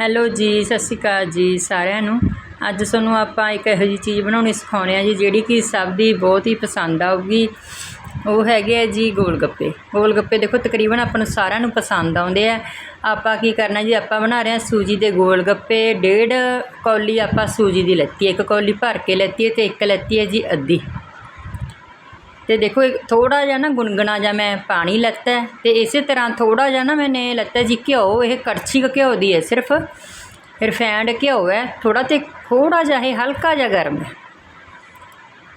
Hello ਜੀ, ਸਤਿ ਸ਼੍ਰੀ ਅਕਾਲ ਜੀ ਸਾਰਿਆਂ ਨੂੰ। ਅੱਜ ਤੁਹਾਨੂੰ ਆਪਾਂ ਇੱਕ ਇਹੋ ਜਿਹੀ ਚੀਜ਼ ਬਣਾਉਣੀ ਸਿਖਾਉਣੇ ਆ ਜੀ, ਜਿਹੜੀ ਕਿ ਸਭ ਦੀ ਬਹੁਤ ਹੀ ਪਸੰਦ ਆਊਗੀ। ਉਹ ਹੈਗੇ ਆ ਜੀ ਗੋਲ ਗੱਪੇ ਗੋਲ ਗੱਪੇ ਦੇਖੋ, ਤਕਰੀਬਨ ਆਪਾਂ ਨੂੰ ਸਾਰਿਆਂ ਨੂੰ ਪਸੰਦ ਆਉਂਦੇ ਆ। ਆਪਾਂ ਕੀ ਕਰਨਾ ਜੀ, ਆਪਾਂ ਬਣਾ ਰਹੇ ਆ ਸੂਜੀ ਦੇ ਗੋਲ ਗੱਪੇ ਡੇਢ ਕੌਲੀ ਆਪਾਂ ਸੂਜੀ ਦੀ ਲੈਤੀ ਇੱਕ ਕੌਲੀ ਭਰ ਕੇ ਲੈਤੀ ਹੈ ਤੇ ਇੱਕ ਲੈਤੀ ਹੈ ਜੀ ਅੱਧੀ। ਤੇ ਦੇਖੋ ਥੋੜਾ ਜਿਹਾ ਨਾ ਗੁਨਗੁਣਾ ਜਿਹਾ ਮੈਂ ਪਾਣੀ ਲੈਤਾ ਹੈ ਤੇ ਇਸੇ ਤਰ੍ਹਾਂ ਥੋੜਾ ਜਿਹਾ ਨਾ ਮੈਨੇ ਲੈਤਾ ਜੀ ਘਿਓ, ਇਹ ਕੜਛੀ ਕੁ ਘਿਓ ਦੀ ਹੈ ਸਿਰਫ। ਰਿਫਾਈਂਡ ਘਿਓ ਹੈ ਥੋੜਾ ਤੇ ਥੋੜਾ ਜਿਹਾ ਇਹ ਹਲਕਾ ਜਿਹਾ ਗਰਮ ਹੈ।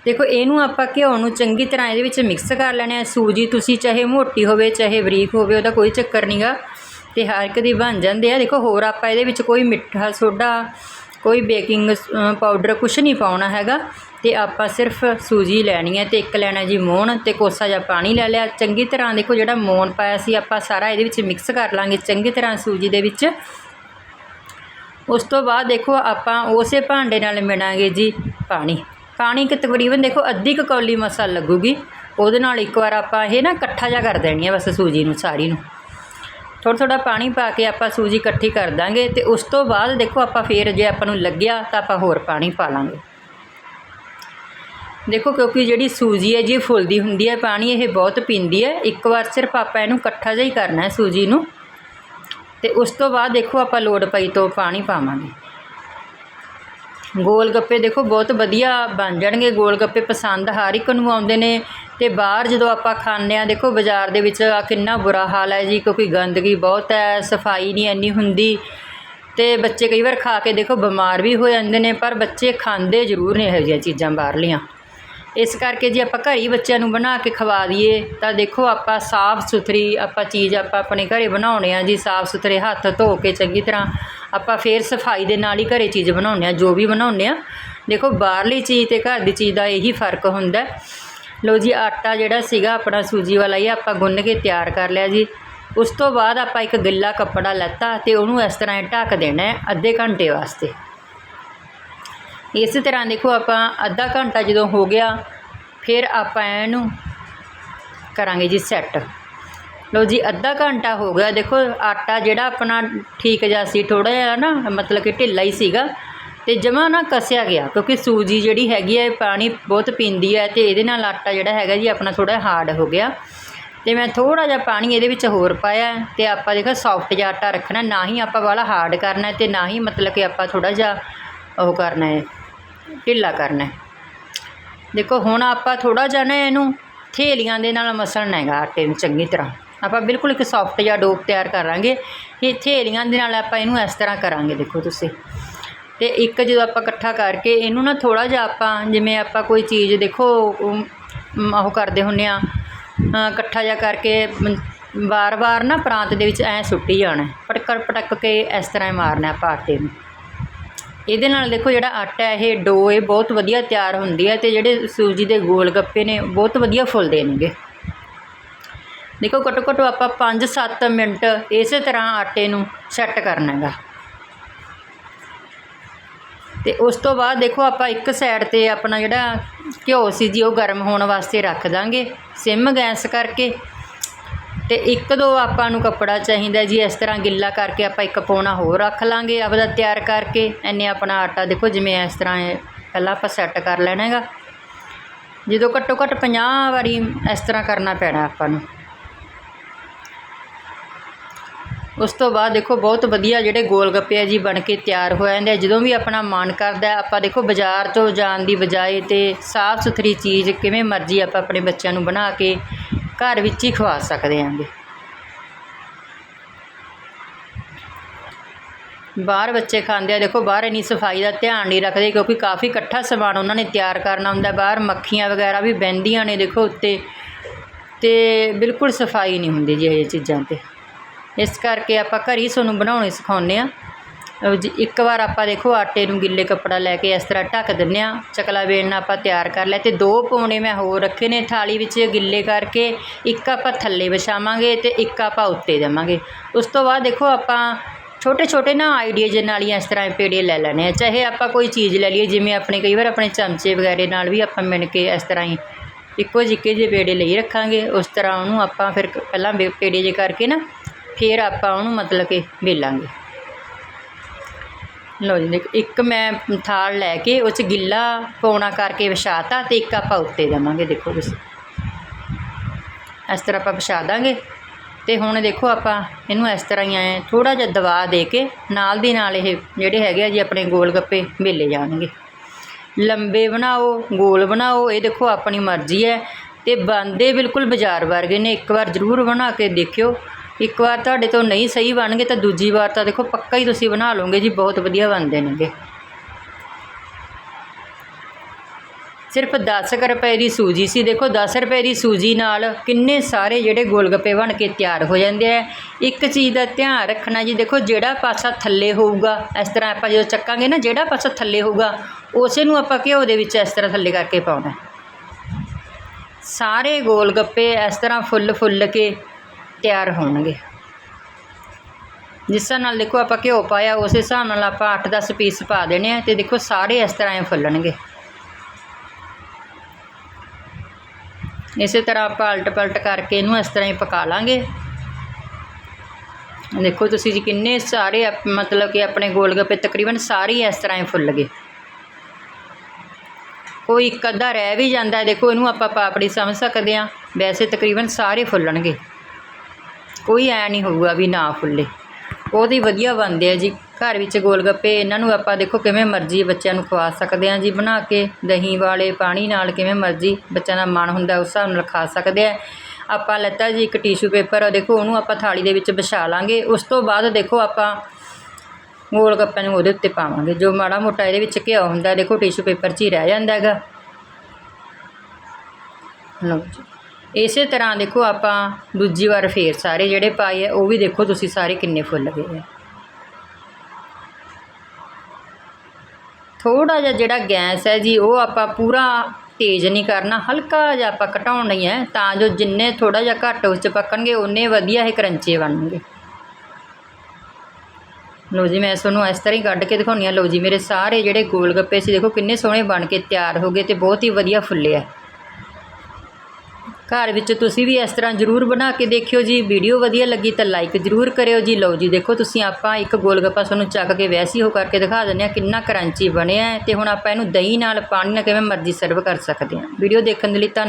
ਦੇਖੋ ਇਹਨੂੰ ਆਪਾਂ ਘਿਓ ਨੂੰ ਚੰਗੀ ਤਰ੍ਹਾਂ ਇਹਦੇ ਵਿੱਚ ਮਿਕਸ ਕਰ ਲੈਣਾ ਹੈ। ਸੂਜੀ ਤੁਸੀਂ ਚਾਹੇ ਮੋਟੀ ਹੋਵੇ, ਚਾਹੇ ਬਰੀਕ ਹੋਵੇ, ਉਹਦਾ ਕੋਈ ਚੱਕਰ ਨਹੀਂਗਾ ਤੇ ਹਰ ਇੱਕ ਦੀ ਬਣ ਜਾਂਦੇ ਆ। ਦੇਖੋ ਹੋਰ ਆਪਾਂ ਇਹਦੇ ਵਿੱਚ ਕੋਈ ਮਿੱਠਾ ਸੋਡਾ, ਕੋਈ ਬੇਕਿੰਗ ਪਾਊਡਰ ਕੁਝ ਨਹੀਂ ਪਾਉਣਾ ਹੈਗਾ। ਤੇ ਆਪਾਂ ਸਿਰਫ ਸੂਜੀ ਲੈਣੀ ਹੈ ਤੇ ਇੱਕ ਲੈਣਾ ਜੀ ਮੋਣ ਤੇ ਕੋਸਾ ਜਿਹਾ ਪਾਣੀ ਲੈ ਲਿਆ। ਚੰਗੀ ਤਰ੍ਹਾਂ ਦੇਖੋ ਜਿਹੜਾ ਮੋਹਣ ਪਾਇਆ ਸੀ, ਆਪਾਂ ਸਾਰਾ ਇਹਦੇ ਵਿੱਚ ਮਿਕਸ ਕਰ ਲਾਂਗੇ ਚੰਗੀ ਤਰ੍ਹਾਂ ਸੂਜੀ ਦੇ ਵਿੱਚ। ਉਸ ਤੋਂ ਬਾਅਦ ਦੇਖੋ ਆਪਾਂ ਉਸੇ ਭਾਂਡੇ ਨਾਲ ਮਿਣਾਂਗੇ ਜੀ ਪਾਣੀ। ਪਾਣੀ ਕਿ ਤਕਰੀਬਨ ਦੇਖੋ ਅੱਧੀ ਕੁ ਕੌਲੀ ਮਸਾ ਲੱਗੂਗੀ। ਉਹਦੇ ਨਾਲ ਇੱਕ ਵਾਰ ਆਪਾਂ ਇਹ ਨਾ ਇਕੱਠਾ ਜਿਹਾ ਕਰ ਦੇਣੀ ਹੈ ਬਸ ਸੂਜੀ ਨੂੰ, ਸਾਰੀ ਨੂੰ। ਥੋੜਾ ਥੋੜਾ ਪਾਣੀ ਪਾ ਕੇ ਆਪਾਂ ਸੂਜੀ ਇਕੱਠੀ ਕਰ ਦਾਂਗੇ ਤੇ ਉਸ ਤੋਂ ਬਾਅਦ ਦੇਖੋ ਆਪਾਂ ਫੇਰ ਜੇ ਆਪਾਂ ਨੂੰ ਲੱਗਿਆ ਤਾਂ ਆਪਾਂ ਹੋਰ ਪਾਣੀ ਪਾ ਲਾਂਗੇ। ਦੇਖੋ, ਕਿਉਂਕਿ ਜਿਹੜੀ ਸੂਜੀ ਹੈ ਜੀ, ਇਹ ਫੁੱਲਦੀ ਹੁੰਦੀ ਹੈ, ਪਾਣੀ ਇਹ ਬਹੁਤ ਪੀਂਦੀ ਹੈ। ਇੱਕ ਵਾਰ ਸਿਰਫ ਆਪਾਂ ਇਹਨੂੰ ਇਕੱਠਾ ਜਿਹਾ ਹੀ ਕਰਨਾ ਹੈ ਸੂਜੀ ਨੂੰ। ਤੇ ਉਸ ਤੋਂ ਬਾਅਦ ਦੇਖੋ, ਆਪਾਂ ਲੋੜ ਪਈ ਤੋਂ ਪਾਣੀ ਪਾਵਾਂਗੇ। ਗੋਲ ਗੱਪੇ ਦੇਖੋ, ਬਹੁਤ ਵਧੀਆ ਬਣ ਜਾਣਗੇ। ਗੋਲ ਗੱਪੇ ਪਸੰਦ ਹਰ ਇੱਕ ਨੂੰ ਆਉਂਦੇ ਨੇ। ਤੇ ਬਾਹਰ ਜਦੋਂ ਆਪਾਂ ਖਾਂਦੇ ਆ ਦੇਖੋ, ਬਾਜ਼ਾਰ ਦੇ ਵਿੱਚ ਆ ਕਿੰਨਾ ਬੁਰਾ ਹਾਲ ਹੈ ਜੀ, ਕਿਉਂਕਿ ਗੰਦਗੀ ਬਹੁਤ ਹੈ, ਸਫ਼ਾਈ ਨਹੀਂ ਇੰਨੀ ਹੁੰਦੀ। ਤੇ ਬੱਚੇ ਕਈ ਵਾਰ ਖਾ ਕੇ ਦੇਖੋ, ਬਿਮਾਰ ਵੀ ਹੋ ਜਾਂਦੇ ਨੇ, ਪਰ ਬੱਚੇ ਖਾਂਦੇ ਜ਼ਰੂਰ ਨੇ ਇਹੋ ਜਿਹੀਆਂ ਚੀਜ਼ਾਂ ਬਾਹਰਲੀਆਂ। ਇਸ ਕਰਕੇ ਜੇ ਆਪਾਂ ਘਰ ਹੀ ਬੱਚਿਆਂ ਨੂੰ ਬਣਾ ਕੇ ਖਵਾ ਦਈਏ, ਤਾਂ ਦੇਖੋ ਆਪਾਂ ਸਾਫ਼ ਸੁਥਰੀ ਆਪਾਂ ਚੀਜ਼ ਆਪਾਂ ਆਪਣੇ ਘਰੇ ਬਣਾਉਣੇ ਆ ਜੀ, ਸਾਫ਼ ਸੁਥਰੇ ਹੱਥ ਧੋ ਕੇ ਚੰਗੀ ਤਰ੍ਹਾਂ ਆਪਾਂ ਫੇਰ ਸਫ਼ਾਈ ਦੇ ਨਾਲ ਹੀ ਘਰੇ ਚੀਜ਼ ਬਣਾਉਂਦੇ ਆ, ਜੋ ਵੀ ਬਣਾਉਂਦੇ ਆ। ਦੇਖੋ ਬਾਹਰਲੀ ਚੀਜ਼ ਤੇ ਘਰ ਦੀ ਚੀਜ਼ ਦਾ ਇਹੀ ਫ਼ਰਕ ਹੁੰਦਾ। ਲੋ ਜੀ, ਆਟਾ ਜਿਹੜਾ ਸੀਗਾ ਆਪਣਾ ਸੂਜੀ ਵਾਲਾ, ਇਹ ਆਪਾਂ ਗੁੰਨ ਕੇ ਤਿਆਰ ਕਰ ਲਿਆ ਜੀ। ਉਸ ਤੋਂ ਬਾਅਦ ਆਪਾਂ ਇੱਕ ਗਿੱਲਾ ਕੱਪੜਾ ਲੈਤਾ ਤੇ ਉਹਨੂੰ ਇਸ ਤਰ੍ਹਾਂ ਢੱਕ ਦੇਣਾ ਅੱਧੇ ਘੰਟੇ ਵਾਸਤੇ। ਇਸੇ ਤਰ੍ਹਾਂ ਦੇਖੋ ਆਪਾਂ ਅੱਧਾ ਘੰਟਾ ਜਦੋਂ ਹੋ ਗਿਆ, ਫਿਰ ਆਪਾਂ ਇਹਨੂੰ ਕਰਾਂਗੇ ਜੀ ਸੈੱਟ ਲਓ ਜੀ, ਅੱਧਾ ਘੰਟਾ ਹੋ ਗਿਆ। ਦੇਖੋ, ਆਟਾ ਜਿਹੜਾ ਆਪਣਾ ਠੀਕ ਜਿਹਾ ਸੀ ਥੋੜਾ ਜਿਹਾ ਨਾ, ਮਤਲਬ ਕਿ ਢਿੱਲਾ ਹੀ ਸੀਗਾ ਤੇ ਜਮਾ ਨਾ ਕਸਿਆ ਗਿਆ, ਕਿਉਂਕਿ ਸੂਜੀ ਜਿਹੜੀ ਹੈਗੀ ਹੈ ਪਾਣੀ ਬਹੁਤ ਪੀਂਦੀ ਹੈ ਤੇ ਇਹਦੇ ਨਾਲ ਆਟਾ ਜਿਹੜਾ ਹੈਗਾ ਜੀ, ਆਪਣਾ ਥੋੜਾ ਹਾਰਡ ਹੋ ਗਿਆ। ਤੇ ਮੈਂ ਥੋੜਾ ਜਿਹਾ ਪਾਣੀ ਇਹਦੇ ਵਿੱਚ ਹੋਰ ਪਾਇਆ ਤੇ ਆਪਾਂ ਦੇਖੋ ਸੌਫਟ ਜਿਹਾ ਆਟਾ ਰੱਖਣਾ, ਨਾ ਹੀ ਆਪਾਂ ਵਾਲਾ ਹਾਰਡ ਕਰਨਾ ਤੇ ਨਾ ਹੀ ਮਤਲਬ ਕਿ ਆਪਾਂ ਥੋੜਾ ਜਿਹਾ ਉਹ ਕਰਨਾ ਹੈ। ਢਿੱਲਾ ਕਰਨਾ ਦੇਖੋ, ਹੁਣ ਆਪਾਂ ਥੋੜਾ ਜਿਹਾ ਨਾ ਇਹਨੂੰ ਥੇਲੀਆਂ ਦੇ ਨਾਲ ਮਸਲਣਾ ਹੈਗਾ ਆਟੇ ਨੂੰ ਚੰਗੀ ਤਰ੍ਹਾਂ। ਆਪਾਂ ਬਿਲਕੁਲ ਇੱਕ ਸੌਫਟ ਜਿਹਾ ਡੋਪ ਤਿਆਰ ਕਰਾਂਗੇ ਇਹ ਥੇਲੀਆਂ ਦੇ ਨਾਲ ਆਪਾਂ ਇਹਨੂੰ ਇਸ ਤਰ੍ਹਾਂ ਕਰਾਂਗੇ, ਦੇਖੋ ਤੁਸੀਂ। ਤੇ ਇੱਕ ਜਦੋਂ ਆਪਾਂ ਇਕੱਠਾ ਕਰਕੇ ਇਹਨੂੰ ਨਾ ਥੋੜਾ ਜਿਹਾ ਆਪਾਂ, ਜਿਵੇਂ ਆਪਾਂ ਕੋਈ ਚੀਜ਼ ਦੇਖੋ, ਉਹ ਕਰਦੇ ਹੁੰਨੇ ਆ ਇਕੱਠਾ ਜਿਹਾ ਕਰਕੇ ਵਾਰ-ਵਾਰ ਨਾ ਪ੍ਰਾਂਤ ਦੇ ਵਿੱਚ ਐ ਸੁੱਟੀ ਜਾਣਾ ਪਟਕ ਪਟਕ ਕੇ ਇਸ ਤਰ੍ਹਾਂ ਮਾਰਨਾ ਆਪਾਂ ਆਟੇ ਨੂੰ। ਇਹਦੇ ਨਾਲ ਦੇਖੋ ਜਿਹੜਾ ਆਟਾ ਹੈ, ਇਹ ਡੋ ਇਹ ਬਹੁਤ ਵਧੀਆ ਤਿਆਰ ਹੁੰਦੀ ਹੈ ਤੇ ਜਿਹੜੇ ਸੂਜੀ ਦੇ ਗੋਲ ਗੱਪੇ ਨੇ, ਬਹੁਤ ਵਧੀਆ ਫੁੱਲਦੇ ਨੇਗੇ। ਦੇਖੋ ਘੱਟੋ ਘੱਟ ਆਪਾਂ 5-7 ਮਿੰਟ ਇਸੇ ਤਰ੍ਹਾਂ ਆਟੇ ਨੂੰ ਸੈੱਟ ਕਰਨਾ ਹੈਗਾ। ਤੇ ਉਸ ਤੋਂ ਬਾਅਦ ਦੇਖੋ ਆਪਾਂ ਇੱਕ ਸਾਈਡ ਤੇ ਆਪਣਾ ਜਿਹੜਾ ਘਿਓ ਸੀ ਜੀ, ਉਹ ਗਰਮ ਹੋਣ ਵਾਸਤੇ ਰੱਖ ਦਾਂਗੇ। ਸਿਮ ਗੈਸ ਕਰਕੇ ਤੇ ਇੱਕ ਦੋ ਆਪਾਂ ਨੂੰ ਕੱਪੜਾ ਚਾਹੀਦਾ ਜੀ, ਇਸ ਤਰ੍ਹਾਂ ਗਿੱਲਾ ਕਰਕੇ ਆਪਾਂ ਇੱਕ ਪੌਣਾ ਹੋਰ ਰੱਖ ਲਾਂਗੇ ਆਪਦਾ ਤਿਆਰ ਕਰਕੇ। ਐਨੇ ਆਪਣਾ ਆਟਾ ਦੇਖੋ ਜਿਵੇਂ ਇਸ ਤਰ੍ਹਾਂ ਪਹਿਲਾਂ ਆਪਾਂ ਸੈੱਟ ਕਰ ਲੈਣਾ ਹੈਗਾ। ਜਦੋਂ ਘੱਟੋ ਘੱਟ 50 ਵਾਰੀ ਇਸ ਤਰ੍ਹਾਂ ਕਰਨਾ ਪੈਣਾ ਆਪਾਂ ਨੂੰ। ਉਸ ਤੋਂ ਬਾਅਦ ਦੇਖੋ ਬਹੁਤ ਵਧੀਆ ਜਿਹੜੇ ਗੋਲ ਗੱਪੇ ਆ ਜੀ ਬਣ ਕੇ ਤਿਆਰ ਹੋ ਜਾਂਦੇ ਆ। ਜਦੋਂ ਵੀ ਆਪਣਾ ਮਨ ਕਰਦਾ ਆਪਾਂ ਦੇਖੋ ਬਾਜ਼ਾਰ ਤੋਂ ਜਾਣ ਦੀ ਬਜਾਏ ਤੇ ਸਾਫ਼ ਸੁਥਰੀ ਚੀਜ਼ ਕਿਵੇਂ ਮਰਜ਼ੀ ਆਪਾਂ ਆਪਣੇ ਬੱਚਿਆਂ ਨੂੰ ਬਣਾ ਕੇ ਘਰ ਵਿੱਚ ਹੀ ਖਵਾ ਸਕਦੇ ਆਂਗੇ। ਬਾਹਰ ਬੱਚੇ ਖਾਂਦੇ ਆ, ਦੇਖੋ ਬਾਹਰ ਇੰਨੀ ਸਫ਼ਾਈ ਦਾ ਧਿਆਨ ਨਹੀਂ ਰੱਖਦੇ ਕਿਉਂਕਿ ਕਾਫੀ ਇਕੱਠਾ ਸਮਾਨ ਉਹਨਾਂ ਨੇ ਤਿਆਰ ਕਰਨਾ ਹੁੰਦਾ। ਬਾਹਰ ਮੱਖੀਆਂ ਵਗੈਰਾ ਵੀ ਬਹਿੰਦੀਆਂ ਨੇ ਦੇਖੋ ਉੱਤੇ ਤੇ ਬਿਲਕੁਲ ਸਫ਼ਾਈ ਨਹੀਂ ਹੁੰਦੀ ਜੀ ਇਹ ਚੀਜ਼ਾਂ ਤੇ। ਇਸ ਕਰਕੇ ਆਪਾਂ ਘਰ ਹੀ ਤੁਹਾਨੂੰ ਬਣਾਉਣੇ ਸਿਖਾਉਂਦੇ ਆ ਇੱਕ ਵਾਰ ਆਪਾਂ ਦੇਖੋ ਆਟੇ ਨੂੰ ਗਿੱਲੇ ਕੱਪੜਾ ਲੈ ਕੇ ਇਸ ਤਰ੍ਹਾਂ ਢੱਕ ਦਿੰਦੇ ਹਾਂ, ਚਕਲਾ ਵੇਲਣਾ ਆਪਾਂ ਤਿਆਰ ਕਰ ਲਿਆ ਅਤੇ ਦੋ ਪੌਣੇ ਮੈਂ ਹੋਰ ਰੱਖੇ ਨੇ, ਥਾਲੀ ਵਿੱਚ ਗਿੱਲੇ ਕਰਕੇ ਇੱਕ ਆਪਾਂ ਥੱਲੇ ਵਿਛਾਵਾਂਗੇ ਅਤੇ ਇੱਕ ਆਪਾਂ ਉੱਤੇ ਦੇਵਾਂਗੇ। ਉਸ ਤੋਂ ਬਾਅਦ ਦੇਖੋ ਆਪਾਂ ਛੋਟੇ ਛੋਟੇ ਨਾ ਆਈਡੀਆ ਨਾਲ ਹੀ ਇਸ ਤਰ੍ਹਾਂ ਪੇੜੇ ਲੈ ਲੈਣੇ ਆ ਚਾਹੇ ਆਪਾਂ ਕੋਈ ਚੀਜ਼ ਲੈ ਲਈਏ, ਜਿਵੇਂ ਆਪਣੇ ਕਈ ਵਾਰ ਆਪਣੇ ਚਮਚੇ ਵਗੈਰੇ ਨਾਲ ਵੀ ਆਪਾਂ ਮਿਣ ਕੇ ਇਸ ਤਰ੍ਹਾਂ ਹੀ ਇੱਕੋ ਜਿੱਕੇ ਜਿਹੇ ਪੇੜੇ ਲਈ ਰੱਖਾਂਗੇ, ਉਸ ਤਰ੍ਹਾਂ ਉਹਨੂੰ ਆਪਾਂ ਫਿਰ ਪਹਿਲਾਂ ਪੇੜੇ ਜੇ ਕਰਕੇ ਨਾ, ਫਿਰ ਆਪਾਂ ਉਹਨੂੰ ਮਤਲਬ ਕਿ ਵੇਲਾਂਗੇ। ਲਓ ਜੀ, ਦੇਖੋ, ਇੱਕ ਮੈਂ ਥਾਲ ਲੈ ਕੇ ਉਹ 'ਚ ਗਿੱਲਾ ਪੌਣਾ ਕਰਕੇ ਵਿਛਾਤਾ ਤੇ ਇੱਕ ਆਪਾਂ ਉੱਤੇ ਦੇਵਾਂਗੇ, ਦੇਖੋ ਤੁਸੀਂ। ਇਸ ਤਰ੍ਹਾਂ ਆਪਾਂ ਵਿਛਾ ਦਾਂਗੇ। ਤੇ ਹੁਣ ਦੇਖੋ ਆਪਾਂ ਇਹਨੂੰ ਇਸ ਤਰ੍ਹਾਂ ਹੀ ਐ ਥੋੜਾ ਜਿਹਾ ਦਬਾ ਦੇ ਕੇ ਨਾਲ ਦੀ ਨਾਲ ਇਹ ਜਿਹੜੇ ਹੈਗੇ ਆ ਜੀ ਆਪਣੇ ਗੋਲ ਗੱਪੇ ਵੇਲੇ ਜਾਣਗੇ। ਲੰਬੇ ਬਣਾਓ, ਗੋਲ ਬਣਾਓ, ਇਹ ਦੇਖੋ ਆਪਣੀ ਮਰਜ਼ੀ ਹੈ। ਤੇ ਬਣਦੇ ਬਿਲਕੁਲ ਬਾਜ਼ਾਰ ਵਰਗੇ ਨੇ, ਇੱਕ ਵਾਰ ਜ਼ਰੂਰ ਬਣਾ ਕੇ ਦੇਖਿਓ। ਇੱਕ ਵਾਰ ਤੁਹਾਡੇ ਤੋਂ ਨਹੀਂ ਸਹੀ ਬਣਨਗੇ ਤਾਂ ਦੂਜੀ ਵਾਰ ਤਾਂ ਦੇਖੋ ਪੱਕਾ ਹੀ ਤੁਸੀਂ ਬਣਾ ਲਓਗੇ ਜੀ, ਬਹੁਤ ਵਧੀਆ ਬਣਦੇ ਨੇਗੇ। ਸਿਰਫ 10 ਕੁ ਰੁਪਏ ਦੀ ਸੂਜੀ ਸੀ, ਦੇਖੋ 10 ਰੁਪਏ ਦੀ ਸੂਜੀ ਨਾਲ ਕਿੰਨੇ ਸਾਰੇ ਜਿਹੜੇ ਗੋਲਗੱਪੇ ਬਣ ਕੇ ਤਿਆਰ ਹੋ ਜਾਂਦੇ ਆ। ਇੱਕ ਚੀਜ਼ ਦਾ ਧਿਆਨ ਰੱਖਣਾ ਜੀ, ਦੇਖੋ ਜਿਹੜਾ ਪਾਸਾ ਥੱਲੇ ਹੋਊਗਾ, ਇਸ ਤਰ੍ਹਾਂ ਆਪਾਂ ਜਦੋਂ ਚੱਕਾਂਗੇ ਨਾ, ਜਿਹੜਾ ਪਾਸਾ ਥੱਲੇ ਹੋਊਗਾ, ਉਸੇ ਨੂੰ ਆਪਾਂ ਘਿਓ ਦੇ ਵਿੱਚ ਇਸ ਤਰ੍ਹਾਂ ਥੱਲੇ ਕਰਕੇ ਪਾਉਣਾ। ਸਾਰੇ ਗੋਲਗੱਪੇ ਇਸ ਤਰ੍ਹਾਂ ਫੁੱਲ ਫੁੱਲ ਕੇ ਤਿਆਰ ਹੋਣਗੇ। ਜਿਸ ਨਾਲ ਦੇਖੋ ਆਪਾਂ ਘਿਓ ਪਾਇਆ, ਉਸੇ ਹਿਸਾਬ ਨਾਲ ਆਪਾਂ 8-10 ਪੀਸ ਪਾ ਦੇਣੇ ਆ ਤੇ ਦੇਖੋ ਸਾਰੇ ਇਸ ਤਰ੍ਹਾਂ ਹੀ ਫੁੱਲਣਗੇ। ਇਸੇ ਤਰ੍ਹਾਂ ਆਪਾਂ ਅਲਟ ਪਲਟ ਕਰਕੇ ਇਹਨੂੰ ਇਸ ਤਰ੍ਹਾਂ ਹੀ ਪਕਾ ਲਾਂਗੇ। ਦੇਖੋ ਤੁਸੀਂ ਜੀ ਕਿੰਨੇ ਸਾਰੇ ਮਤਲਬ ਕਿ ਆਪਣੇ ਗੋਲਗੱਪੇ ਤਕਰੀਬਨ ਸਾਰੇ ਇਸ ਤਰ੍ਹਾਂ ਹੀ ਫੁੱਲ ਗਏ ਕੋਈ ਇੱਕ ਅੱਧਾ ਰਹਿ ਵੀ ਜਾਂਦਾ, ਦੇਖੋ ਇਹਨੂੰ ਆਪਾਂ ਪਾਪੜੀ ਸਮਝ ਸਕਦੇ ਹਾਂ, ਵੈਸੇ ਤਕਰੀਬਨ ਸਾਰੇ ਫੁੱਲਣਗੇ। ਕੋਈ ਐ ਨਹੀਂ ਹੋਊਗਾ ਵੀ ਨਾ ਫੁੱਲੇ ਬਹੁਤ ਹੀ ਵਧੀਆ ਬਣਦੇ ਆ ਜੀ। ਘਰ ਵਿੱਚ ਗੋਲ ਗੱਪੇ ਇਹਨਾਂ ਨੂੰ ਆਪਾਂ ਦੇਖੋ ਕਿਵੇਂ ਮਰਜ਼ੀ ਬੱਚਿਆਂ ਨੂੰ ਖਵਾ ਸਕਦੇ ਆ ਜੀ। ਬਣਾ ਕੇ ਦਹੀਂ ਵਾਲੇ, ਪਾਣੀ ਨਾਲ ਕਿਵੇਂ ਮਰਜ਼ੀ ਬੱਚਿਆਂ ਦਾ ਮਨ ਹੁੰਦਾ ਉਸ ਹਿਸਾਬ ਨਾਲ ਖਾ ਸਕਦੇ ਆ। ਆਪਾਂ ਲੈਤਾ ਜੀ ਇੱਕ ਟਿਸ਼ੂ ਪੇਪਰ ਦੇਖੋ ਉਹਨੂੰ ਆਪਾਂ ਥਾਲੀ ਦੇ ਵਿੱਚ ਵਿਛਾ ਲਾਂਗੇ। ਉਸ ਤੋਂ ਬਾਅਦ ਦੇਖੋ ਆਪਾਂ ਗੋਲ ਗੱਪਿਆਂ ਨੂੰ ਉਹਦੇ ਉੱਤੇ ਪਾਵਾਂਗੇ। ਜੋ ਮਾੜਾ ਮੋਟਾ ਇਹਦੇ ਵਿੱਚ ਘਿਓ ਹੁੰਦਾ, ਦੇਖੋ ਟਿਸ਼ੂ ਪੇਪਰ 'ਚ ਹੀ ਰਹਿ ਜਾਂਦਾ ਹੈਗਾ। ਲਓ ਜੀ। ਇਸੇ ਤਰ੍ਹਾਂ ਦੇਖੋ ਆਪਾਂ ਦੂਜੀ ਵਾਰ ਫੇਰ ਸਾਰੇ ਜਿਹੜੇ ਪਾਏ ਆ, ਉਹ ਵੀ ਦੇਖੋ ਤੁਸੀਂ ਸਾਰੇ ਕਿੰਨੇ ਫੁੱਲ ਗਏ ਆ। ਥੋੜਾ ਜਿਹਾ ਜਿਹੜਾ ਗੈਸ ਹੈ ਜੀ, ਉਹ ਆਪਾਂ ਪੂਰਾ ਤੇਜ਼ ਨਹੀਂ ਕਰਨਾ, ਹਲਕਾ ਜਿਹਾ ਆਪਾਂ ਘਟਾਉਣਾ ਹੀ ਹੈ, ਤਾਂ ਜੋ ਜਿੰਨੇ ਥੋੜਾ ਜਿਹਾ ਘੱਟ ਉਸ 'ਚ ਪੱਕਣਗੇ ਉਨੇ ਵਧੀਆ ਇਹ ਕਰੰਚੇ ਬਣਨਗੇ। ਲਓ ਜੀ, ਮੈਂ ਤੁਹਾਨੂੰ ਇਸ ਤਰ੍ਹਾਂ ਹੀ ਕੱਢ ਕੇ ਦਿਖਾਉਣੀ ਆ ਲਓ ਜੀ, ਮੇਰੇ ਸਾਰੇ ਜਿਹੜੇ ਗੋਲ ਗੱਪੇ ਸੀ, ਦੇਖੋ ਕਿੰਨੇ ਸੋਹਣੇ ਬਣ ਕੇ ਤਿਆਰ ਹੋ ਗਏ ਤੇ ਬਹੁਤ ਹੀ ਵਧੀਆ ਫੁੱਲੇ ਆ। ਘਰ ਵਿੱਚ ਤੁਸੀਂ ਵੀ ਇਸ ਤਰ੍ਹਾਂ ਜ਼ਰੂਰ ਬਣਾ ਕੇ ਦੇਖਿਓ ਜੀ। ਵੀਡੀਓ ਵਧੀਆ ਲੱਗੀ ਤਾਂ ਲਾਈਕ ਜ਼ਰੂਰ ਕਰਿਓ ਜੀ। ਲਓ ਜੀ, ਦੇਖੋ ਤੁਸੀਂ ਆਪਾਂ ਇੱਕ ਗੋਲਗੱਪਾ ਤੁਹਾਨੂੰ ਚੱਕ ਕੇ ਵੈਸੀ ਹੋ ਕਰਕੇ ਦਿਖਾ ਦਿੰਦੇ ਆ ਕਿੰਨਾ ਕਰੰਚੀ ਬਣਿਆ ਹੈ ਤੇ ਹੁਣ ਆਪਾਂ ਇਹਨੂੰ ਦਹੀਂ ਨਾਲ ਪਾਣੀ ਨਾਲ ਕਿਵੇਂ ਮਰਜ਼ੀ ਸਰਵ ਕਰ ਸਕਦੇ ਹਾਂ। ਵੀਡੀਓ ਦੇਖਣ ਦੇ ਲਈ ਧੰਨ